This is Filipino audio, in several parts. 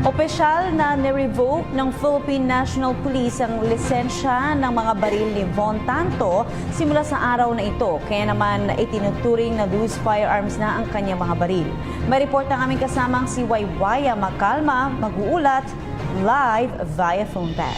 Opisyal na nirevoke ng Philippine National Police ang lisensya ng mga baril ni Von Tanto simula sa araw na ito. Kaya naman itinuturing na loose firearms na ang kanyang mga baril. May report ng aming kasamang si Waywaya Makalma, mag-uulat live via phone tag.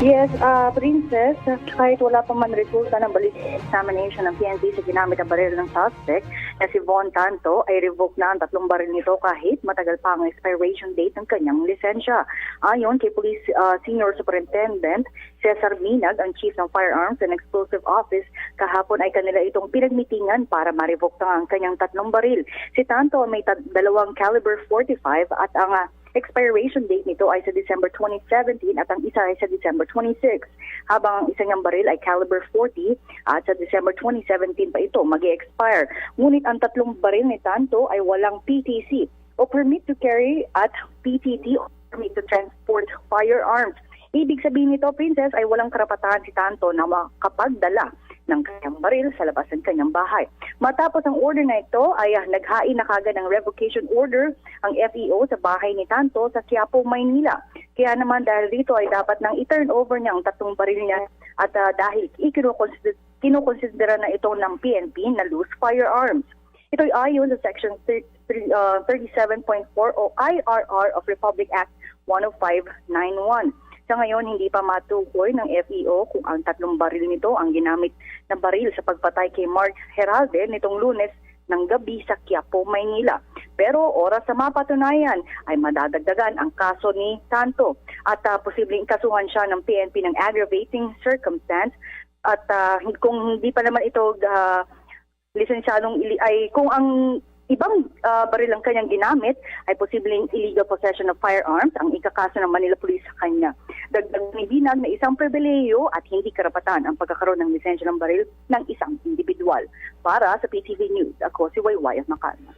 Yes, uh, Princess, kahit wala pa man resulta ng ballistic examination ng PNP sa ginamit na baril ng suspect na si Von Tanto ay revoke na ang tatlong baril nito kahit matagal pa ang expiration date ng kanyang lisensya. Ayon kay Police uh, Senior Superintendent Cesar Minag, ang Chief ng Firearms and Explosive Office, kahapon ay kanila itong pinagmitingan para ma-revoke ang kanyang tatlong baril. Si Tanto ay may dalawang caliber 45 at ang uh, expiration date nito ay sa December 2017 at ang isa ay sa December 26. Habang ang isa niyang baril ay caliber 40 at sa December 2017 pa ito mag expire Ngunit ang tatlong baril ni Tanto ay walang PTC o permit to carry at PTT o permit to transport firearms. Ibig sabihin nito, Princess, ay walang karapatan si Tanto na makapagdala ng kanyang baril sa labas ng kanyang bahay. Matapos ang order na ito ay ah, naghain na kagad ng revocation order ang FEO sa bahay ni Tanto sa Quiapo, Maynila. Kaya naman dahil dito ay dapat nang i-turn over niya ang tatlong baril niya at ah, dahil ikinukonsider- kinukonsidera na ito ng PNP na loose firearms. Ito'y ayon sa Section thir- thir- uh, 37.4 o IRR of Republic Act 10591. Sa ngayon, hindi pa matukoy ng FEO kung ang tatlong baril nito ang ginamit na baril sa pagpatay kay Mark Heralde nitong lunes ng gabi sa Quiapo, Maynila. Pero oras sa mapatunayan ay madadagdagan ang kaso ni Tanto at uh, posibleng kasuhan siya ng PNP ng aggravating circumstance at ah, kung hindi pa naman ito ah, lisensyadong ay kung ang ibang ah, baril ang kanyang ginamit ay posibleng illegal possession of firearms ang ikakaso ng Manila Police sa kanya. Dagdag ni Binag na isang pribileyo at hindi karapatan ang pagkakaroon ng lisensya ng baril ng isang individual. Para sa PTV News, ako si Wayway Makalma.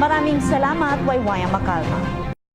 Maraming salamat, Waywaya Makalma.